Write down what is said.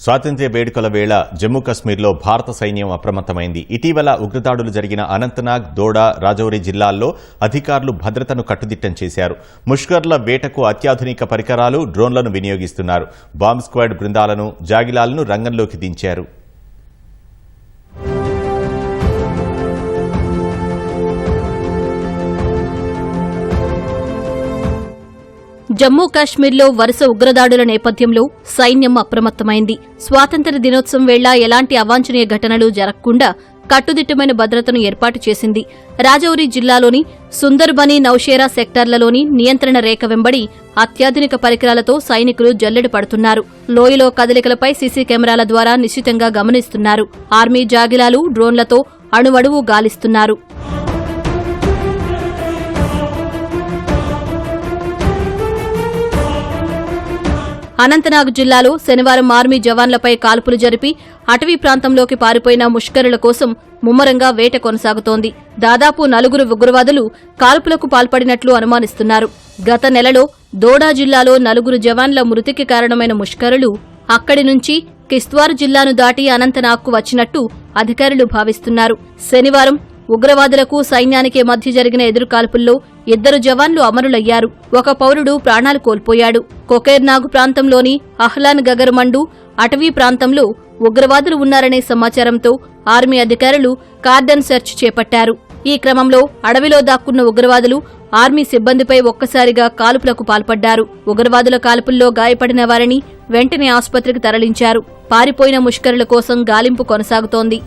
స్వాతంత్ర్య వేడుకల వేళ జమ్మూ కశ్మీర్లో భారత సైన్యం అప్రమత్తమైంది. ఇటీవల ఉగ్రదాడులు జరిగిన అనంతనాగ్ దోడా రాజౌరి జిల్లాల్లో అధికారులు భద్రతను కట్టుదిట్టం చేశారు. ముష్కర్ల వేటకు అత్యాధునిక పరికరాలు డ్రోన్లను వినియోగిస్తున్నారు. బాంబ్ స్క్వాడ్ బృందాలను జాగిలాలను రంగంలోకి దించారు. జమ్మూ కాశ్మీర్లో వరుస ఉగ్రదాడుల నేపథ్యంలో సైన్యం అప్రమత్తమైంది. స్వాతంత్ర్య దినోత్సవం వేళ ఎలాంటి అవాంఛనీయ ఘటనలు జరగకుండా కట్టుదిట్టమైన భద్రతను ఏర్పాటు చేసింది. రాజౌరి జిల్లాలోని సుందర్బని నౌషేరా సెక్టార్లలోని నియంత్రణ రేఖ వెంబడి అత్యాధునిక పరికరాలతో సైనికులు జల్లెడ పడుతున్నారు. లోయలో కదలికలపై సీసీ కెమెరాల ద్వారా నిశ్చితంగా గమనిస్తున్నారు. ఆర్మీ జాగిలాలు డ్రోన్లతో అణువణువు గాలిస్తున్నారు. అనంతనాగ్ జిల్లాలో శనివారం ఆర్మీ జవాన్లపై కాల్పులు జరిపి అటవీ ప్రాంతంలోకి పారిపోయిన ముష్కరుల కోసం ముమ్మరంగా వేట కొనసాగుతోంది. దాదాపు నలుగురు ఉగ్రవాదులు కాల్పులకు పాల్పడినట్లు అనుమానిస్తున్నారు. గత నెలలో దోడా జిల్లాలో నలుగురు జవాన్ల మృతికి కారణమైన ముష్కరులు అక్కడి నుంచి కిస్త్వార్ జిల్లాను దాటి అనంతనాగ్కు వచ్చినట్టు అధికారులు భావిస్తున్నారు. శనివారం ఉగ్రవాదులకు సైన్యానికి మధ్య జరిగిన ఎదురుకాల్పుల్లో ఇద్దరు జవాన్లు అమరులయ్యారు. ఒక పౌరుడు ప్రాణాలు కోల్పోయాడు. కొకేర్నాగు ప్రాంతంలోని అహ్లాన్ గగర్మండు అటవీ ప్రాంతంలో ఉగ్రవాదులు ఉన్నారనే సమాచారంతో ఆర్మీ అధికారులు కార్డన్ సెర్చ్ చేపట్టారు. ఈ క్రమంలో అడవిలో దాక్కున్న ఉగ్రవాదులు ఆర్మీ సిబ్బందిపై ఒక్కసారిగా కాల్పులకు పాల్పడ్డారు. ఉగ్రవాదుల కాల్పుల్లో గాయపడిన వారిని వెంటనే ఆసుపత్రికి తరలించారు. పారిపోయిన ముష్కరుల కోసం గాలింపు కొనసాగుతోంది.